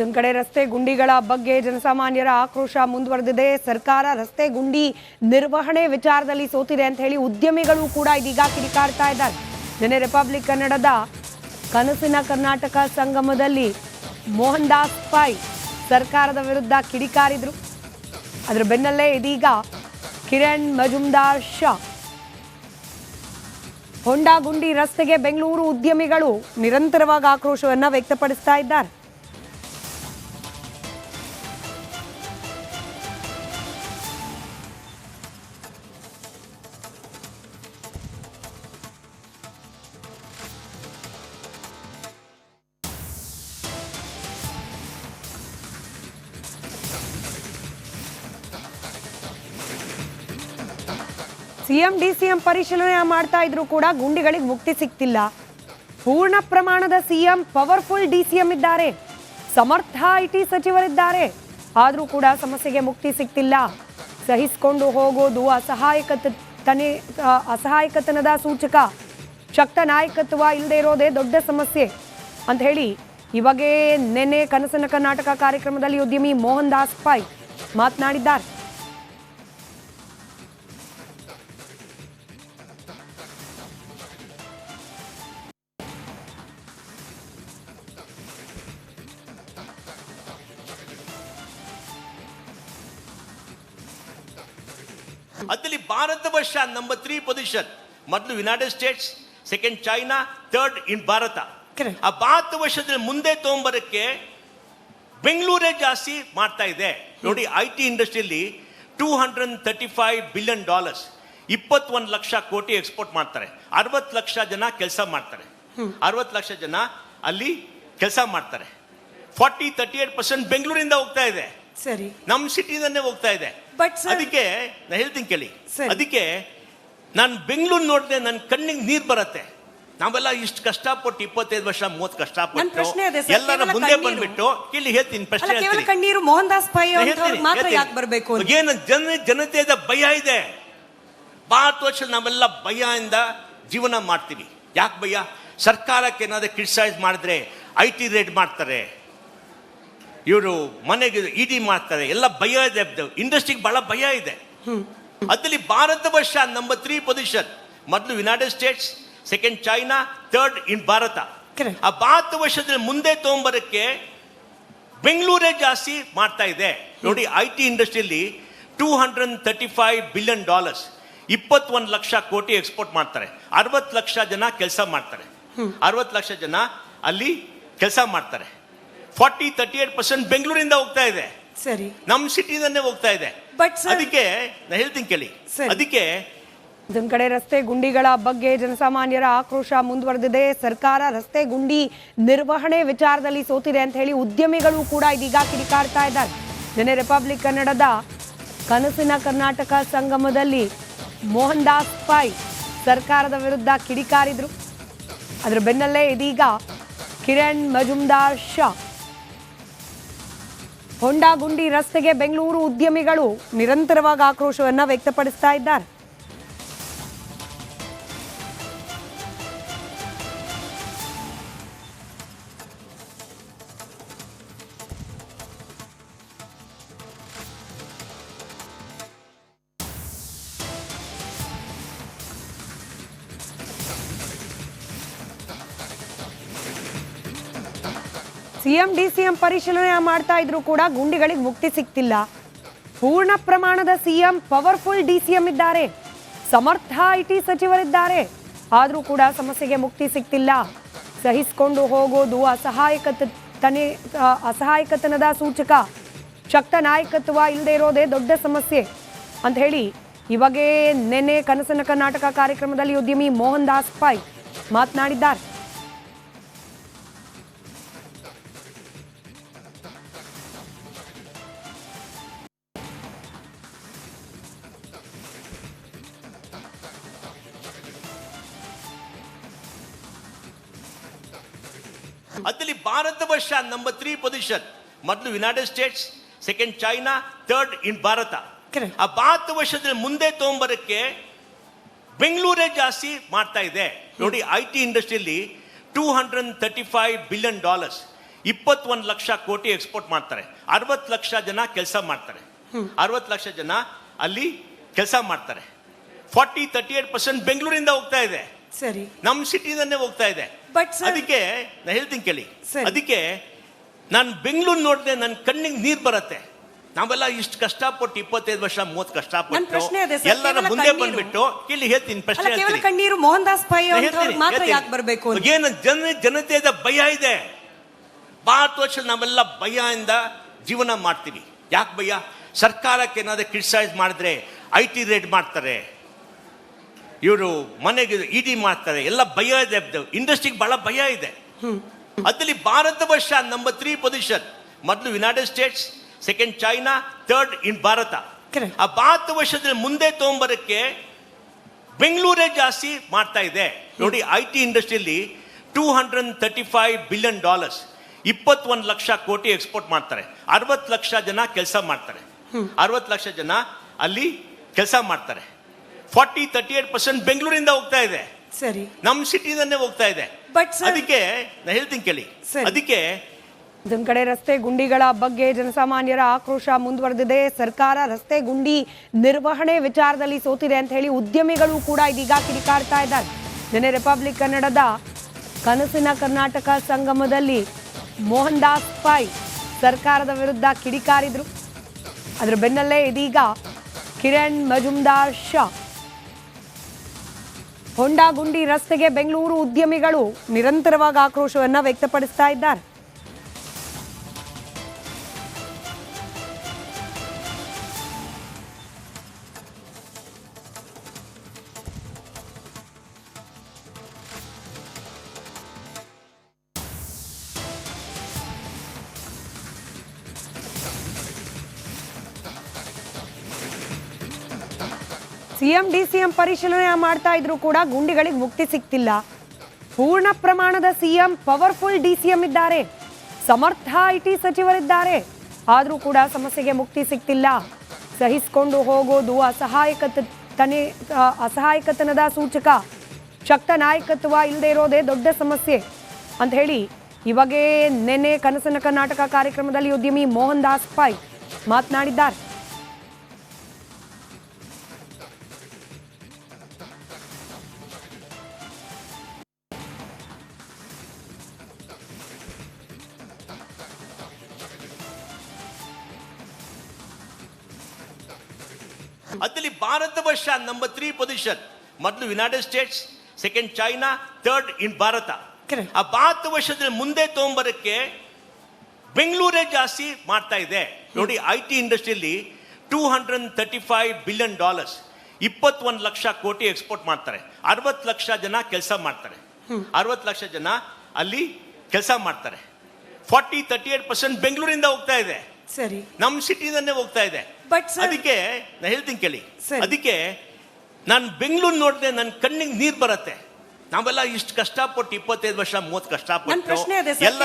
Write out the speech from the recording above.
ಇದೊಂದ್ ಕಡೆ ರಸ್ತೆ ಗುಂಡಿಗಳ ಬಗ್ಗೆ ಜನಸಾಮಾನ್ಯರ ಆಕ್ರೋಶ ಮುಂದುವರೆದಿದೆ. ಸರ್ಕಾರ ರಸ್ತೆ ಗುಂಡಿ ನಿರ್ವಹಣೆ ವಿಚಾರದಲ್ಲಿ ಸೋತಿದೆ ಅಂತ ಹೇಳಿ ಉದ್ಯಮಿಗಳು ಕೂಡ ಇದೀಗ ಕಿಡಿಕಾಡ್ತಾ ಇದ್ದಾರೆ. ನಿನ್ನೆ ರಿಪಬ್ಲಿಕ್ ಕನ್ನಡದ ಕನಸಿನ ಕರ್ನಾಟಕ ಸಂಗಮದಲ್ಲಿ ಮೋಹನ್ ದಾಸ್ ಪೈ ಸರ್ಕಾರದ ವಿರುದ್ಧ ಕಿಡಿಕಾರಿದ್ರು. ಅದರ ಬೆನ್ನಲ್ಲೇ ಇದೀಗ ಕಿರಣ್ ಮಜುಮ್ದಾರ್ ಶಾ ಹೊಂಡಾ ಗುಂಡಿ ರಸ್ತೆಗೆ ಬೆಂಗಳೂರು ಉದ್ಯಮಿಗಳು ನಿರಂತರವಾಗಿ ಆಕ್ರೋಶವನ್ನು ವ್ಯಕ್ತಪಡಿಸ್ತಾ ಇದ್ದಾರೆ. ಸಿಎಂ ಡಿಸಿಎಂ ಪರಿಶೀಲನೆ ಮಾಡ್ತಾ ಇದ್ರು ಕೂಡ ಗುಂಡಿಗಳಿಗೆ ಮುಕ್ತಿ ಸಿಗ್ತಿಲ್ಲ. ಪೂರ್ಣ ಪ್ರಮಾಣದ ಸಿಎಂ, ಪವರ್ಫುಲ್ ಡಿ ಸಿಎಂ ಇದ್ದಾರೆ. ಸಮರ್ಥ ಐಟಿ ಸಚಿವರಿದ್ದಾರೆ. ಆದರೂ ಕೂಡ ಸಮಸ್ಯೆಗೆ ಮುಕ್ತಿ ಸಿಗ್ತಿಲ್ಲ. ಸಹಿಸಿಕೊಂಡು ಹೋಗೋದು ಅಸಹಾಯಕತ ತನಿ ಅಸಹಾಯಕತನದ ಸೂಚಕ. ಶಕ್ತ ನಾಯಕತ್ವ ಇಲ್ಲದೆ ಇರೋದೇ ದೊಡ್ಡ ಸಮಸ್ಯೆ ಅಂತ ಹೇಳಿ ಇವಾಗೇ ನೆನ್ನೆ ಕನಸನ ಕರ್ನಾಟಕ ಕಾರ್ಯಕ್ರಮದಲ್ಲಿ ಉದ್ಯಮಿ ಮೋಹನ್ ದಾಸ್ ಪೈ ಮಾತನಾಡಿದ್ದಾರೆ. ಅದರಲ್ಲಿ ಭಾರತ ವರ್ಷ ನಂಬರ್ ತ್ರೀ ಪೊಸಿಷನ್ ಮೊದಲು United States second China third in Bharat. ಆ ಭಾರತ ವರ್ಷದಲ್ಲಿ ಮುಂದೆ ತೊಗೊಂಬರಕ್ಕೆ ಬೆಂಗಳೂರೇ ಜಾಸ್ತಿ ಮಾಡ್ತಾ ಇದೆ. ನೋಡಿ ಐ ಟಿ ಇಂಡಸ್ಟ್ರಿಯಲ್ಲಿ two hundred thirty five billion dollars ಇಪ್ಪತ್ತೊಂದು ಲಕ್ಷ ಕೋಟಿ ಎಕ್ಸ್ಪೋರ್ಟ್ ಮಾಡ್ತಾರೆ. ಅರವತ್ತು ಲಕ್ಷ ಜನ ಕೆಲಸ ಮಾಡ್ತಾರೆ. ಅರವತ್ತು ಲಕ್ಷ ಜನ ಅಲ್ಲಿ ಕೆಲಸ ಮಾಡ್ತಾರೆ. ಫಾರ್ಟಿ ತರ್ಟಿ ಏಟ್ ಪರ್ಸೆಂಟ್ ಬೆಂಗಳೂರಿಂದ ಹೋಗ್ತಾ ಇದೆ. ಸರಿ. ನಮ್ಮ ಸಿಟಿನೇ ಹೋಗ್ತಾ ಇದೆ. ಬಟ್ ಅದಕ್ಕೆ ನಾ ಹೇಳ್ತೀನಿ ಕೇಳಿ. ಅದಕ್ಕೆ ನಾನು ಬೆಂಗಳೂರು ನೋಡಿದೆ ನನ್ನ ಕಣ್ಣಿಗೆ ನೀರು ಬರುತ್ತೆ. ನಾವೆಲ್ಲ ಇಷ್ಟು ಕಷ್ಟಪಟ್ಟು ಇಪ್ಪತ್ತೈದು ವರ್ಷ ಮೂವತ್ತು ಕಷ್ಟಪಟ್ಟು ಎಲ್ಲರ ಮುಂದೆ. ಬಂದ್ಬಿಟ್ಟು ಇಲ್ಲಿ ಹೇಳ್ತೀನಿ ಪ್ರಶ್ನೆ. ಕಣ್ಣೀರು ಮೋಹನ್ ದಾಸ್ ಪೈ ಮಾತ್ರ. ಯಾಕೆ ಬರಬೇಕು ಏನು ಜನ ಜನತೆಯ ಭಯ ಇದೆ. ಭಾರತ ವರ್ಷ ನಾವೆಲ್ಲ ಭಯದಿಂದ ಜೀವನ ಮಾಡ್ತೀವಿ. ಯಾಕೆ ಭಯ? ಸರ್ಕಾರಕ್ಕೆ ಏನಾದ್ರೂ ಕ್ರಿಟಿಸೈಸ್ ಮಾಡಿದ್ರೆ ಐ ಟಿ ರೇಟ್ ಮಾಡ್ತಾರೆ. ಇವರು ಮನೆಗೆ ಇಡಿ ಮಾಡ್ತಾರೆ. ಎಲ್ಲ ಭಯ ಇದೆ. ಇಂಡಸ್ಟ್ರಿಗೆ ಬಹಳ ಭಯ ಇದೆ. ಅದರಲ್ಲಿ ಭಾರತ ವರ್ಷ ನಂಬರ್ ತ್ರೀ ಪೊಸಿಷನ್ ಮೊದಲು United States second China third in Bharat. ಆ ಭಾರತ ವರ್ಷದಲ್ಲಿ ಮುಂದೆ ತೊಗೊಂಬರಕ್ಕೆ ಬೆಂಗಳೂರೇ ಜಾಸ್ತಿ ಮಾಡ್ತಾ ಇದೆ. ನೋಡಿ ಐ ಟಿ ಇಂಡಸ್ಟ್ರಿಯಲ್ಲಿ two hundred thirty five billion dollars ಇಪ್ಪತ್ತೊಂದು ಲಕ್ಷ ಕೋಟಿ ಎಕ್ಸ್ಪೋರ್ಟ್ ಮಾಡ್ತಾರೆ. ಅರವತ್ತು ಲಕ್ಷ ಜನ ಕೆಲಸ ಮಾಡ್ತಾರೆ. ಅರವತ್ತು ಲಕ್ಷ ಜನ ಅಲ್ಲಿ ಕೆಲಸ ಮಾಡ್ತಾರೆ. ಫಾರ್ಟಿ ತರ್ಟಿ ಏಟ್ ಪರ್ಸೆಂಟ್ ಬೆಂಗಳೂರಿಂದ ಹೋಗ್ತಾ ಇದೆ. ಸರಿ. ನಮ್ಮ ಸಿಟಿದನ್ನೇ ಹೋಗ್ತಾ ಇದೆ. ಬಟ್ ಅದಕ್ಕೆ ನಾ ಹೇಳ್ತೀನಿ ಕೇಳಿ. ಸರಿ. ಅದಕ್ಕೆ ಇದೊಂದ್ ಕಡೆ ರಸ್ತೆ ಗುಂಡಿಗಳ ಬಗ್ಗೆ ಜನಸಾಮಾನ್ಯರ ಆಕ್ರೋಶ ಮುಂದುವರೆದಿದೆ. ಸರ್ಕಾರ ರಸ್ತೆ ಗುಂಡಿ ನಿರ್ವಹಣೆ ವಿಚಾರದಲ್ಲಿ ಸೋತಿದೆ ಅಂತ ಹೇಳಿ ಉದ್ಯಮಿಗಳು ಕೂಡ ಇದೀಗ ಕಿಡಿಕಾಡ್ತಾ ಇದ್ದಾರೆ. ನಿನ್ನೆ ರಿಪಬ್ಲಿಕ್ ಕನ್ನಡದ ಕನಸಿನ ಕರ್ನಾಟಕ ಸಂಗಮದಲ್ಲಿ ಮೋಹನ್ ದಾಸ್ ಪೈ ಸರ್ಕಾರದ ವಿರುದ್ಧ ಕಿಡಿಕಾರಿದ್ರು. ಅದರ ಬೆನ್ನಲ್ಲೇ ಇದೀಗ ಕಿರಣ್ ಮಜುಮ್ದಾರ್ ಶಾ ಹೊಂಡಾ ಗುಂಡಿ ರಸ್ತೆಗೆ ಬೆಂಗಳೂರು ಉದ್ಯಮಿಗಳು ನಿರಂತರವಾಗಿ ಆಕ್ರೋಶವನ್ನು ವ್ಯಕ್ತಪಡಿಸ್ತಾ ಇದ್ದಾರೆ. ಸಿಎಂ ಡಿಸಿಎಂ ಪರಿಶೀಲನೆ ಮಾಡ್ತಾ ಇದ್ರು ಕೂಡ ಗುಂಡಿಗಳಿಗೆ ಮುಕ್ತಿ ಸಿಗ್ತಿಲ್ಲ. ಪೂರ್ಣ ಪ್ರಮಾಣದ ಸಿಎಂ, ಪವರ್ಫುಲ್ ಡಿಸಿಎಂ ಇದ್ದಾರೆ. ಸಮರ್ಥ ಐಟಿ ಸಚಿವರಿದ್ದಾರೆ. ಆದರೂ ಕೂಡ ಸಮಸ್ಯೆಗೆ ಮುಕ್ತಿ ಸಿಗ್ತಿಲ್ಲ. ಸಹಿಸಿಕೊಂಡು ಹೋಗೋದು ಅಸಹಾಯಕತ, ತನೆ ಅಸಹಾಯಕತನದ ಸೂಚಕ. ಶಕ್ತ ನಾಯಕತ್ವ ಇಲ್ಲದೆ ಇರೋದೇ ದೊಡ್ಡ ಸಮಸ್ಯೆ. ಅಂತ ಹೇಳಿ ಇವಾಗೇ ನೆನ್ನೆ ಕನಸನ ಕರ್ನಾಟಕ ಕಾರ್ಯಕ್ರಮದಲ್ಲಿ ಉದ್ಯಮಿ ಮೋಹನ್ ದಾಸ್ ಪೈ ಮಾತನಾಡಿದ್ದಾರೆ. ಅದರಲ್ಲಿ ಭಾರತ ವರ್ಷ ನಂಬರ್ ತ್ರೀ ಪೊಸಿಷನ್ ಮೊದಲು United States second China third in Bharat. ಆ ಭಾರತ ವರ್ಷದಲ್ಲಿ ಮುಂದೆ ತಗೊಂಬರಕ್ಕೆ ಬೆಂಗಳೂರೇ ಜಾಸ್ತಿ ಮಾಡ್ತಾ ಇದೆ. ನೋಡಿ ಐ ಟಿ ಇಂಡಸ್ಟ್ರಿಯಲ್ಲಿ two hundred thirty five billion dollars ಇಪ್ಪತ್ತೊಂದು ಲಕ್ಷ ಕೋಟಿ ಎಕ್ಸ್ಪೋರ್ಟ್ ಮಾಡ್ತಾರೆ. ಅರವತ್ತು ಲಕ್ಷ ಜನ ಕೆಲಸ ಮಾಡ್ತಾರೆ. ಅರವತ್ತು ಲಕ್ಷ ಜನ ಅಲ್ಲಿ ಕೆಲಸ ಮಾಡ್ತಾರೆ. ಫಾರ್ಟಿ ತರ್ಟಿ ಏಟ್ ಪರ್ಸೆಂಟ್ ಬೆಂಗಳೂರಿಂದ ಹೋಗ್ತಾ ಇದೆ. ಸರಿ. ನಮ್ಮ ಸಿಟಿದನ್ನೇ ಹೋಗ್ತಾ ಇದೆ. Sir- ಅದಕ್ಕೆ ನಾ ಹೇಳ್ತೀನಿ ಕೇಳಿ ಸರಿ. ಅದಕ್ಕೆ ನಾನು ಬೆಂಗಳೂರು ನೋಡಿದೆ ನನ್ನ ಕಣ್ಣಿಗೆ ನೀರು ಬರುತ್ತೆ ನಾವೆಲ್ಲ ಇಷ್ಟು ಕಷ್ಟಪಟ್ಟು ಇಪ್ಪತ್ತೈದು ವರ್ಷ ಮೂವತ್ತು ನನ್ ಕಷ್ಟಪಟ್ಟು ಪ್ರಶ್ನೆ ಅದೇ sir, ಎಲ್ಲರ ಕೇವಲ ಮುಂದೆ ಕಣ್ಣೀರು. ಬಂದ್ಬಿಟ್ಟು ಇಲ್ಲಿ ಹೇಳ್ತೀನಿ ಪ್ರಶ್ನೆ ಅಲ್ಲ ಕೇವಲ ಹೇಳ್ತೀನಿ. ಕಣ್ಣೀರು ಮೋಹನ್ ದಾಸ್ ಪೈ ನಾ ಮಾತ್ರ ಹೇಳ್ತೀನಿ. ಯಾಕೆ ಬರಬೇಕು ಅಂತ ಏನು ಜನ ಜನತೆಯ ಭಯ ಇದೆ ಭಾರತ ವರ್ಷ ನಾವೆಲ್ಲ ಭಯದಿಂದ ಜೀವನ ಮಾಡ್ತೀವಿ ಯಾಕೆ ಭಯ ಸರ್ಕಾರಕ್ಕೆ ಏನಾದ್ರು ಕ್ರಿಟಿಸೈಸ್ ಮಾಡಿದ್ರೆ ಐ ಟಿ ರೇಟ್ ಮಾಡ್ತಾರೆ ಇವರು ಮನೆಗೆ ಇಡಿ ಮಾಡ್ತಾರೆ. ಎಲ್ಲ ಭಯ ಇದೆ. ಇಂಡಸ್ಟ್ರಿಗೆ ಬಹಳ ಭಯ ಇದೆ. ಅದರಲ್ಲಿ ಭಾರತ ವರ್ಷ ನಂಬರ್ ತ್ರೀ ಪೊಸಿಷನ್ ಮೊದಲು United States second China third in Bharat. ಆ ಭಾರತ ವರ್ಷದಲ್ಲಿ ಮುಂದೆ ತಗೊಂಬರಕ್ಕೆ ಬೆಂಗಳೂರೇ ಜಾಸ್ತಿ ಮಾಡ್ತಾ ಇದೆ. ನೋಡಿ ಐ ಟಿ ಇಂಡಸ್ಟ್ರಿಯಲ್ಲಿ two hundred thirty five billion dollars ಇಪ್ಪತ್ತೊಂದು ಲಕ್ಷ ಕೋಟಿ ಎಕ್ಸ್ಪೋರ್ಟ್ ಮಾಡ್ತಾರೆ. ಅರವತ್ತು ಲಕ್ಷ ಜನ ಕೆಲಸ ಮಾಡ್ತಾರೆ. ಅರವತ್ತು ಲಕ್ಷ ಜನ ಅಲ್ಲಿ ಕೆಲಸ ಮಾಡ್ತಾರೆ. ಫಾರ್ಟಿ ತರ್ಟಿ ಏಟ್ ಪರ್ಸೆಂಟ್ ಬೆಂಗಳೂರಿಂದ ಹೋಗ್ತಾ ಇದೆ. ಸರಿ. ನಮ್ಮ ಸಿಟಿದನ್ನೇ ಹೋಗ್ತಾ ಇದೆ. ಬಟ್ ಅದಕ್ಕೆ ನಾ ಹೇಳ್ತೀನಿ ಕೇಳಿ. ಅದಕ್ಕೆ ಇದೊಂದು ಕಡೆ ರಸ್ತೆ ಗುಂಡಿಗಳ ಬಗ್ಗೆ ಜನಸಾಮಾನ್ಯರ ಆಕ್ರೋಶ ಮುಂದುವರೆದಿದೆ. ಸರ್ಕಾರ ರಸ್ತೆ ಗುಂಡಿ ನಿರ್ವಹಣೆ ವಿಚಾರದಲ್ಲಿ ಸೋತಿದೆ ಅಂತ ಹೇಳಿ ಉದ್ಯಮಿಗಳು ಕೂಡ ಇದೀಗ ಕಿಡಿಕಾಡ್ತಾ ಇದ್ದಾರೆ. ನಿನ್ನೆ ರಿಪಬ್ಲಿಕ್ ಕನ್ನಡದ ಕನಸಿನ ಕರ್ನಾಟಕ ಸಂಗಮದಲ್ಲಿ ಮೋಹನ್ ದಾಸ್ ಪಾಯ್ ಸರ್ಕಾರದ ವಿರುದ್ಧ ಕಿಡಿಕಾರಿದ್ರು. ಅದರ ಬೆನ್ನಲ್ಲೇ ಇದೀಗ ಕಿರಣ್ ಮಜುಮ್ದಾರ್ ಶಾ ಹೊಂಡಾ ಗುಂಡಿ ರಸ್ತೆಗೆ ಬೆಂಗಳೂರು ಉದ್ಯಮಿಗಳು ನಿರಂತರವಾಗಿ ಆಕ್ರೋಶವನ್ನು ವ್ಯಕ್ತಪಡಿಸ್ತಾ ಇದ್ದಾರೆ. ಸಿಎಂ ಡಿಸಿಎಂ ಪರಿಶೀಲನೆ ಮಾಡ್ತಾ ಇದ್ರು ಕೂಡ ಗುಂಡಿಗಳಿಗೆ ಮುಕ್ತಿ ಸಿಗ್ತಿಲ್ಲ ಪೂರ್ಣ ಪ್ರಮಾಣದ ಸಿಎಂ, ಪವರ್ಫುಲ್ ಡಿ ಸಿಎಂ ಇದ್ದಾರೆ. ಸಮರ್ಥ ಐಟಿ ಸಚಿವರಿದ್ದಾರೆ. ಆದರೂ ಕೂಡ ಸಮಸ್ಯೆಗೆ ಮುಕ್ತಿ ಸಿಗ್ತಿಲ್ಲ ಸಹಿಸಿಕೊಂಡು ಹೋಗೋದು ಅಸಹಾಯಕತೆ ತನೆ ಅಸಹಾಯಕತನದ ಸೂಚಕ. ಶಕ್ತ ನಾಯಕತ್ವ ಇಲ್ಲದೆ ಇರೋದೇ ದೊಡ್ಡ ಸಮಸ್ಯೆ ಅಂತ ಹೇಳಿ ಇವಾಗೇ ನೆನ್ನೆ ಕನಸನ ಕರ್ನಾಟಕ ಕಾರ್ಯಕ್ರಮದಲ್ಲಿ ಉದ್ಯಮಿ ಮೋಹನ್ ದಾಸ್ ಪೈ ಮಾತನಾಡಿದ್ದಾರೆ. ಅದ್ರಲ್ಲಿ ಭಾರತ ವರ್ಷ ನಂಬರ್ ತ್ರೀ ಪೊಸಿಷನ್ ಮೊದಲು United States second China third in Bharat. ಆ ಭಾರತ ವರ್ಷದಲ್ಲಿ ಮುಂದೆ ತಗೊಂಬರಕ್ಕೆ ಬೆಂಗಳೂರೇ ಜಾಸ್ತಿ ಮಾಡ್ತಾ ಇದೆ. ನೋಡಿ ಐ ಟಿ ಇಂಡಸ್ಟ್ರಿಯಲ್ಲಿ two hundred thirty five billion dollars ಇಪ್ಪತ್ತೊಂದು ಲಕ್ಷ ಕೋಟಿ ಎಕ್ಸ್ಪೋರ್ಟ್ ಮಾಡ್ತಾರೆ. ಅರವತ್ತು ಲಕ್ಷ ಜನ ಕೆಲಸ ಮಾಡ್ತಾರೆ. ಅರವತ್ತು ಲಕ್ಷ ಜನ ಅಲ್ಲಿ ಕೆಲಸ ಮಾಡ್ತಾರೆ. ಫಾರ್ಟಿ ತರ್ಟಿ ಏಟ್ ಪರ್ಸೆಂಟ್ ಬೆಂಗಳೂರಿಂದ ಹೋಗ್ತಾ ಇದೆ. ಸರಿ. ನಮ್ಮ ಸಿಟಿನೇ ಹೋಗ್ತಾ ಇದೆ. ಬಟ್ ಅದಕ್ಕೆ ನಾ ಹೇಳ್ತೀನಿ ಕೇಳಿ. ಅದಕ್ಕೆ ನಾನು ಬೆಂಗಳೂರು ನೋಡಿದೆ ನನ್ನ ಕಣ್ಣಿಗೆ ನೀರು ಬರುತ್ತೆ. ನಾವೆಲ್ಲ ಇಷ್ಟು ಕಷ್ಟಪಟ್ಟು ಇಪ್ಪತ್ತೈದು ವರ್ಷ ಮೂವತ್ತು ನನ್ ಕಷ್ಟಪಟ್ಟು ಎಲ್ಲ